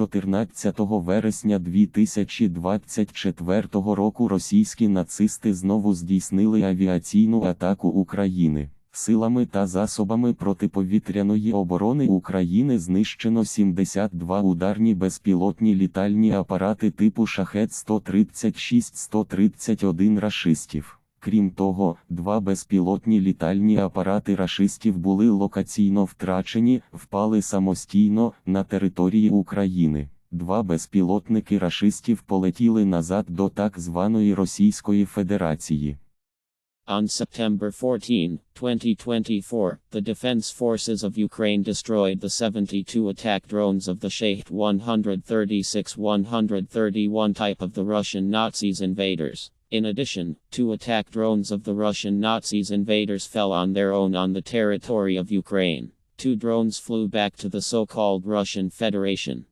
14 вересня 2024 року російські нацисти знову здійснили авіаційну атаку України. Силами та засобами протиповітряної оборони України знищено 72 ударні безпілотні літальні апарати типу Шахет 136-131 рашистів. Крім того, два безпілотні літальні апарати рашистів були локаційно втрачені, впали самостійно на території України. Два безпілотники рашистів полетіли назад до так званої Російської Федерації. On September 14, 2024, the Defense Forces of Ukraine destroyed the 72 attack drones of the Shahed 136 131 type of the Russian Nazis invaders. In addition, two attack drones of the Russian Nazis invaders fell on their own on the territory of Ukraine. Two drones flew back to the so called Russian Federation.